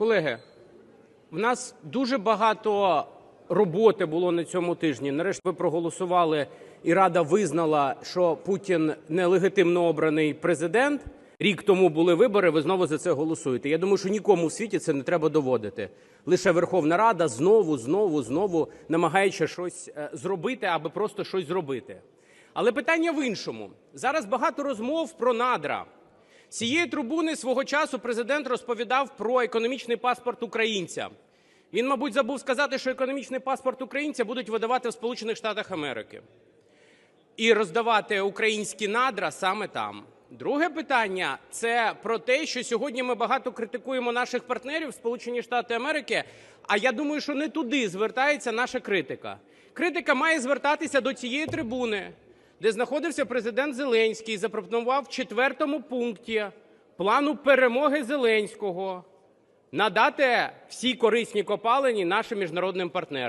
Колеги, в нас дуже багато роботи було на цьому тижні. Нарешті ви проголосували, і Рада визнала, що Путін нелегітимно обраний президент. Рік тому були вибори. Ви знову за це голосуєте. Я думаю, що нікому в світі це не треба доводити. Лише Верховна Рада знову, знову, знову намагається щось е, зробити, аби просто щось зробити. Але питання в іншому. Зараз багато розмов про надра. Цієї трибуни свого часу президент розповідав про економічний паспорт українця. Він, мабуть, забув сказати, що економічний паспорт українця будуть видавати в Сполучених Штатах Америки і роздавати українські надра саме там. Друге питання це про те, що сьогодні ми багато критикуємо наших партнерів Сполучені Штати Америки. А я думаю, що не туди звертається наша критика. Критика має звертатися до цієї трибуни, де знаходився президент Зеленський, запропонував в четвертому пункті плану перемоги Зеленського надати всі корисні копалині нашим міжнародним партнерам.